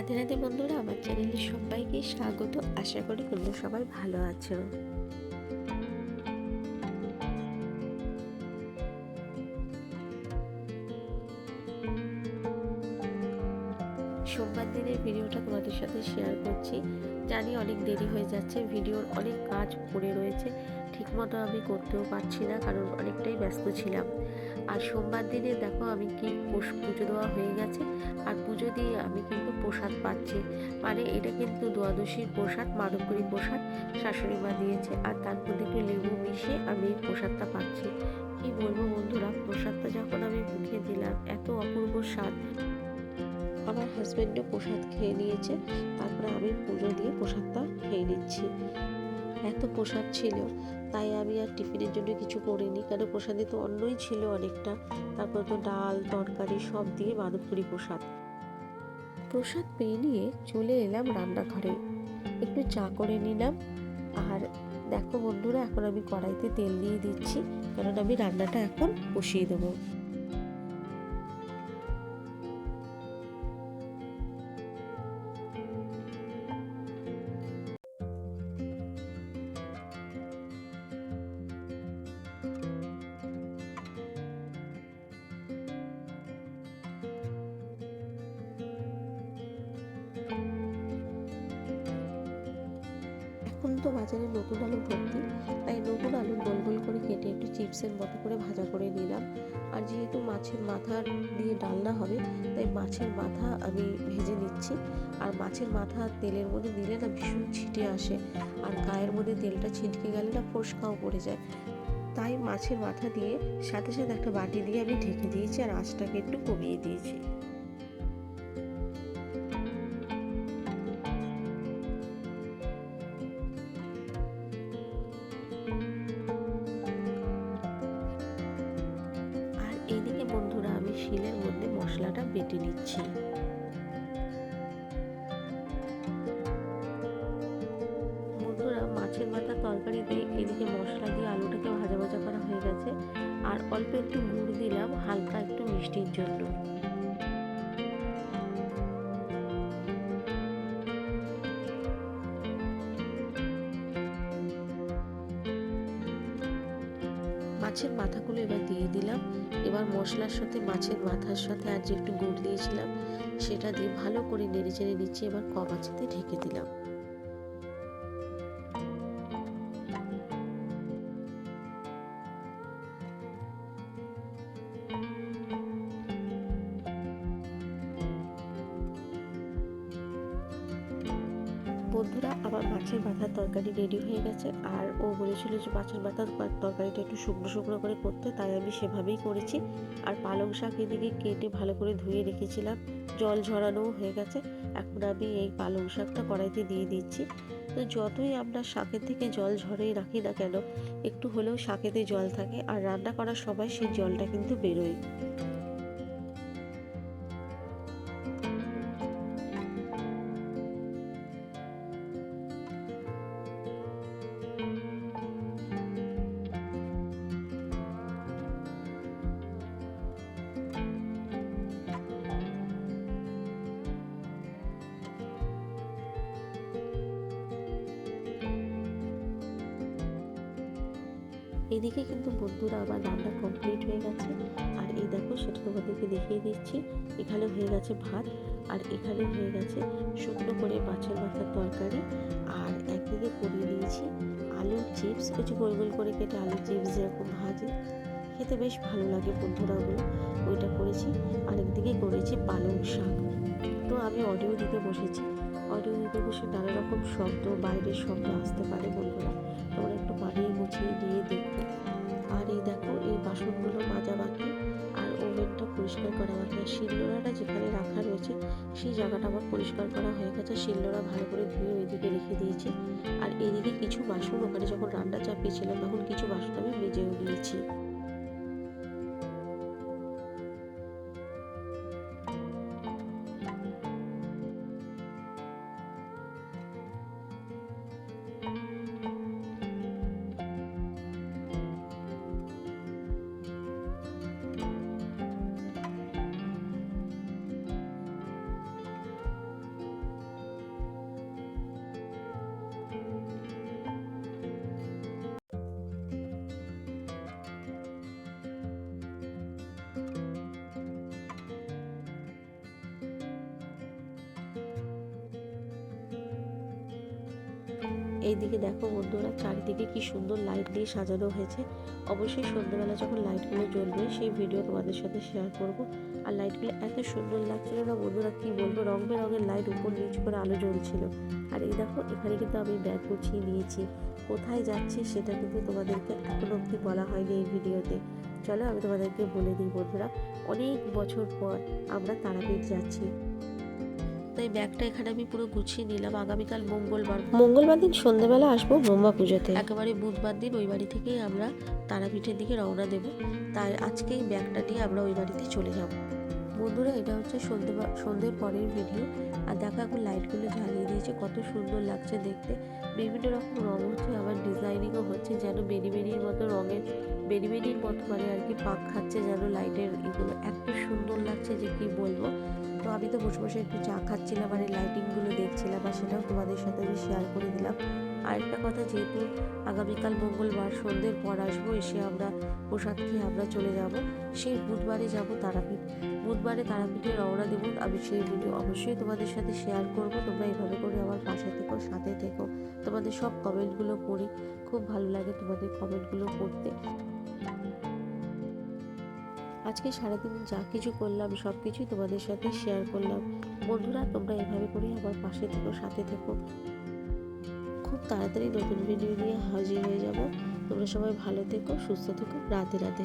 রাধে রাধে বন্ধুরা, আমার চ্যানেলে সবাইকে স্বাগত। আশা করি তোমরা সবাই ভালো আছো। সোমবার দিনের ভিডিওটা তোমাদের সাথে শেয়ার করছি। জানি অনেক দেরি হয়ে যাচ্ছে, ভিডিওর অনেক কাজ পড়ে রয়েছে। ঠিকমতো আমি করতেও পারছি না, কারণ অনেকটাই ব্যস্ত ছিলাম। আর সোমবার দিনে দেখো আমি কি পুজো দেওয়া হয়ে গেছে, আর পুজো দিয়ে আমি কিন্তু প্রসাদ পাচ্ছি। মানে এটা কিন্তু দ্বাদশীর প্রসাদ মাধবপুরী প্রসাদ শাশুড়ি মা দিয়েছে, আর তার মধ্যে একটু লেবু মিশিয়ে আমি এই প্রসাদটা পাচ্ছি। কি বলব বন্ধুরা, প্রসাদটা যখন আমি মুখে দিলাম, এত অপূর্ব স্বাদ। আমার হাজব্যান্ডও প্রসাদ খেয়ে নিয়েছে, তারপরে আমি পুজো দিয়ে প্রসাদটা খেয়ে নিচ্ছি। এত প্রসাদ ছিল, তাই আমি আর টিফিনের জন্য কিছু করিনি, কেন প্রসাদে তো অন্যই ছিল অনেকটা। তারপর তো ডাল, তরকারি সব দিয়ে মাধবপুরি প্রসাদ। প্রসাদ পেয়ে নিয়ে চলে এলাম রান্নাঘরে। একটু চা করে নিলাম। আর দেখো বন্ধুরা, এখন আমি কড়াইতে তেল দিয়ে দিচ্ছি, কারণ আমি রান্নাটা এখন বসিয়ে দেবো। তো বাজারে নতুন আলু ভর্তি, তাই নতুন আলু গোল গোল করে কেটে একটু চিপসের মতো করে ভাজা করে নিলাম। আর যেহেতু মাছের মাথা দিয়ে ডালনা হবে, তাই মাছের মাথা আমি ভেজে নিচ্ছি। আর মাছের মাথা তেলের মধ্যে দিলে না ভীষণ ছিটে আসে, আর গায়ের মধ্যে তেলটা ছিটকে গেলে না ফোসকাও পড়ে যায়। তাই মাছের মাথা দিয়ে সাথে সাথে একটা বাটি দিয়ে আমি ঢেকে দিয়েছি, আর আঁচটাকে একটু কমিয়ে দিয়েছি। মশলাটা বেটে নিচ্ছি। বন্ধুরা, মাছের মাথা তরকারি দিয়ে এদিকে মশলা দিয়ে আলুটাকে ভাজা ভাজা করা হয়ে গেছে। আর অল্প একটু গুড় দিলাম, হালকা একটু মিষ্টির জন্য। মাছের মাথাগুলো এবার দিয়ে দিলাম। এবার মশলার সাথে, মাছের মাথার সাথে আর যে একটু গুড় দিয়েছিলাম, সেটা দিয়ে ভালো করে নেড়ে চেড়ে নিচ্ছি, এবার কম ঢেকে দিলাম। বন্ধুরা, আমার মাছের মাথার তরকারি রেডি হয়ে গেছে। আর ও বলেছিল যে মাছের মাথার তরকারিটা একটু শুকনো শুকনো করে করতে, তাই আমি সেভাবেই করেছি। আর পালং শাক এদিকে কেটে ভালো করে ধুয়ে রেখেছিলাম। জল ঝরানোও হয়ে গেছে। এখন আমি এই পালং শাকটা কড়াইতে দিয়ে দিচ্ছি। তো যতই আমরা শাকের থেকে জল ঝরেই রাখি না কেন, একটু হলেও শাকেতে জল থাকে। আর রান্না করার সময় সেই জলটা কিন্তু বেরোয়। এদিকে কিন্তু বন্ধুরা আমার রান্না কমপ্লিট হয়ে গেছে। আর এই দেখো, সেটা তোমাদেরকে দেখিয়ে দিচ্ছি। এখানে হয়ে গেছে ভাত, আর এখানে হয়ে গেছে শুকনো করে মাছের মাথার তরকারি। আর একদিকে করিয়ে দিয়েছি আলুর চিপস, কিছু গোল গোল করে কেটে আলুর চিপস যেরকম ভাজে। খেতে বেশ ভালো লাগে বন্ধুরা ওগুলো, ওইটা করেছি। আরেকদিকে করেছি পালং শাক। তো আমি অডিও দিতে বসেছি। অডিও দিতে বসে নানা রকম শব্দ, বাইরের শব্দ আসতে পারে বন্ধুরা। পরিষ্কার করা আর শিলনোড়াটা যেখানে রাখা রয়েছে, সেই জায়গাটা আমার পরিষ্কার করা হয়ে গেছে। শিলনোড়া ভালো করে ধুয়ে ওইদিকে রেখে দিয়েছি। আর এদিকে কিছু বাসন ওখানে যখন রান্না চাপিয়েছিলাম, তখন কিছু বাসন আমি মেজেও নিয়েছি। এইদিকে দেখো বন্ধুরা, চারিদিকে কি সুন্দর লাইট দিয়ে সাজানো হয়েছে। অবশ্যই সন্ধ্যেবেলা যখন লাইটগুলো জ্বলবে, সেই ভিডিও তোমাদের সাথে শেয়ার করব। আর লাইটগুলো এত সুন্দর লাগছিল না বন্ধুরা, কি বলব রং বেরঙের লাইট উপর নিচ করে আলো জ্বলছিল। আর এই দেখো, এখানে কিন্তু আমি ব্যাগ গুছিয়ে নিয়েছি। কোথায় যাচ্ছি সেটা কিন্তু তোমাদেরকে এখনও অবধি বলা হয়নি এই ভিডিওতে চলো আমি তোমাদেরকে বলে দিই বন্ধুরা, অনেক বছর পর আমরা তারাপীঠ যাচ্ছি। তো এই ব্যাগটা এখানে আমি পুরো গুছিয়ে নিলাম। আগামীকাল মঙ্গলবার। মঙ্গলবার দিন সন্ধ্যেবেলা আসব ব্রহ্মা পুজোতে। একেবারে বুধবার দিন ওই বাড়ি থেকেই আমরা তারাপীঠের দিকে রওনা দেব। তাই আজকে এই ব্যাগটা নিয়ে আমরা ওই বাড়িতে চলে যাব। বন্ধুরা এটা হচ্ছে সন্ধে সন্ধ্যের পরের ভিডিও আর দেখো এখন লাইটগুলো জ্বালিয়ে দিয়েছে কত সুন্দর লাগছে দেখতে। বিভিন্ন রকম রং হচ্ছে আবার ডিজাইনিংও হচ্ছে যেন বেনি বেনির মতো রঙের বেনি বেনির মতো মানে আর কি পাক খাচ্ছে যেন লাইটের এগুলো। এত সুন্দর লাগছে যে কি বলব। আমি তো বসে বসে একটু চা খাচ্ছিলাম আর এই লাইটিংগুলো দেখছিলাম আর সেটাও তোমাদের সাথে আমি শেয়ার করে দিলাম। আরেকটা কথা, যেহেতু আগামীকাল মঙ্গলবার সন্ধ্যের পর আসব, এসে আমরা প্রসাদ খেয়ে আমরা চলে যাব। সেই বুধবারে যাব তারাপীঠ। বুধবারে তারাপীঠে রওনা দেবো, আমি সেই ভিডিও অবশ্যই তোমাদের সাথে শেয়ার করব। তোমরা এভাবে করে আমার পাশে থেকো, সাথে থেকো। তোমাদের সব কমেন্টগুলো পড়ি, খুব ভালো লাগে তোমাদের কমেন্টগুলো পড়তে। আজকে সারাদিন যা কিছু করলাম, সব কিছুই তোমাদের সাথে শেয়ার করলাম। বন্ধুরা, তোমরা এভাবে করে আমার পাশে থেকো, সাথে থেকো। খুব তাড়াতাড়ি নতুন ভিডিও নিয়ে হাজির হয়ে যাব। তোমরা সবাই ভালো থেকো, সুস্থ থেকো। রাতে রাতে